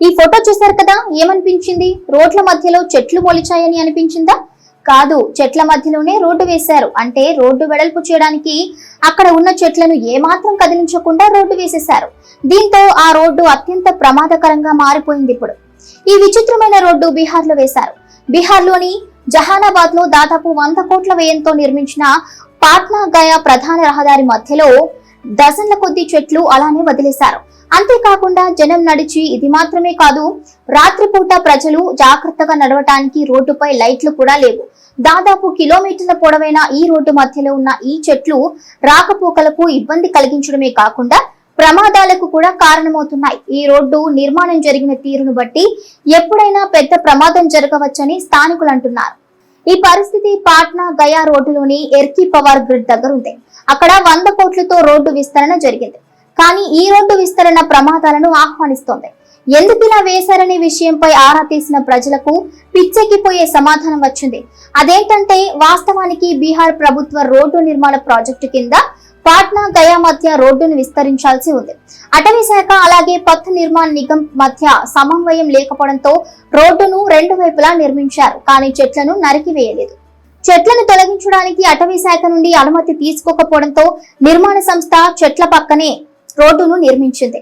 ఈ ఫోటో చూశారు కదా? ఏమనిపించింది? రోడ్ల మధ్యలో చెట్లు మొలిచాయని అనిపించిందా? కాదు చెట్ల మధ్యలోనే రోడ్డు వేశారు. అంటే రోడ్డు వెడల్పు చేయడానికి అక్కడ ఉన్న చెట్లను ఏమాత్రం కదిలించకుండా రోడ్డు వేసేశారు. దీంతో ఆ రోడ్డు అత్యంత ప్రమాదకరంగా మారిపోయింది ఇప్పుడు. ఈ విచిత్రమైన రోడ్డు బీహార్లో వేశారు. బీహార్లోని జహానాబాద్లో దాదాపు వంద కోట్ల వ్యయంతో నిర్మించిన పాట్నా గయా ప్రధాన రహదారి మధ్యలో డజన్ల కొద్ది చెట్లు అలానే వదిలేశారు. అంతేకాకుండా జనం నడిచి ఇది మాత్రమే కాదు రాత్రిపూట ప్రజలు జాగ్రత్తగా నడవటానికి రోడ్డుపై లైట్లు కూడా లేవు. దాదాపు కిలోమీటర్ల పొడవైన ఈ రోడ్డు మధ్యలో ఉన్న ఈ చెట్లు రాకపోకలకు ఇబ్బంది కలిగించడమే కాకుండా ప్రమాదాలకు కూడా కారణమవుతున్నాయి. ఈ రోడ్డు నిర్మాణం జరిగిన తీరును బట్టి ఎప్పుడైనా పెద్ద ప్రమాదం జరగవచ్చని స్థానికులు అంటున్నారు. ఈ పరిస్థితి పాట్నా గయా రోడ్డులోని ఎర్కీ పవర్ గ్రిడ్ దగ్గర ఉంది అక్కడ వంద కోట్లతో రోడ్డు విస్తరణ జరిగింది. కానీ ఈ రోడ్డు విస్తరణ ప్రమాదాలను ఆహ్వానిస్తోంది. ఎందుకు ఇలా వేశారనే విషయంపై ఆరా తీసిన ప్రజలకు పిచ్చెక్కిపోయే సమాధానం వచ్చింది. అదేంటంటే వాస్తవానికి బీహార్ ప్రభుత్వ రోడ్డు నిర్మాణ ప్రాజెక్టు కింద పాట్నా గయా మధ్య రోడ్డును విస్తరించాల్సి ఉంది. అటవీ శాఖ అలాగే పత్ నిర్మాణ నిగమ్ మధ్య సమన్వయం లేకపోవడంతో రోడ్డును రెండు వైపులా నిర్మించారు. కానీ చెట్లను నరికివేయలేదు చెట్లను తొలగించడానికి అటవీ శాఖ నుండి అనుమతి తీసుకోకపోవడంతో నిర్మాణ సంస్థ చెట్ల పక్కనే రోడ్డును నిర్మించింది.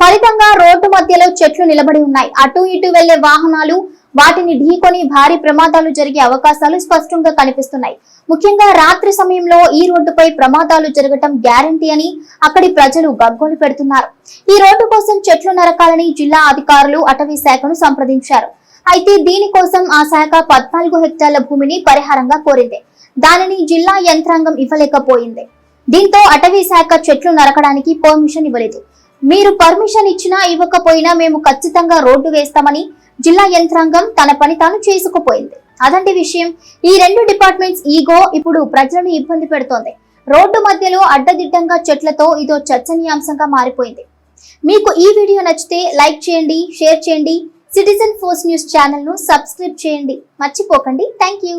ఫలితంగా రోడ్డు మధ్యలో చెట్లు నిలబడి ఉన్నాయి. అటు ఇటు వెళ్ళే వాహనాలు వాటిని ఢీకొని భారీ ప్రమాదాలు జరిగే అవకాశాలు స్పష్టంగా కనిపిస్తున్నాయి. ముఖ్యంగా రాత్రి సమయంలో ఈ రోడ్డుపై ప్రమాదాలు జరగటం గ్యారంటీ అని అక్కడి ప్రజలు గగ్గోలు పెడుతున్నారు. ఈ రోడ్డు కోసం చెట్లు నరకాలని జిల్లా అధికారులు అటవీ శాఖను సంప్రదించారు. అయితే దీనికోసం ఆ శాఖ పద్నాలుగు హెక్టార్ల భూమిని పరిహారంగా కోరింది. దానిని జిల్లా యంత్రాంగం ఇవ్వలేకపోయింది. దీంతో అటవీ శాఖ చెట్లు నరకడానికి పర్మిషన్ ఇవ్వలేదు. మీరు పర్మిషన్ ఇచ్చినా ఇవ్వకపోయినా మేము ఖచ్చితంగా రోడ్డు వేస్తామని జిల్లా యంత్రాంగం తన పని తాను చేసుకుపోయింది. అదంటి విషయం ఈ రెండు డిపార్ట్మెంట్స్ ఈగో ఇప్పుడు ప్రజలను ఇబ్బంది పెడుతోంది. రోడ్డు మధ్యలో అడ్డదిడ్డంగా చెట్లతో ఇదో చర్చనీయాంశంగా మారిపోయింది. మీకు ఈ వీడియో నచ్చితే లైక్ చేయండి షేర్ చేయండి. సిటిజన్ ఫోర్స్ న్యూస్ ఛానల్ను సబ్స్క్రైబ్ చేయండి. మర్చిపోకండి. Thank you.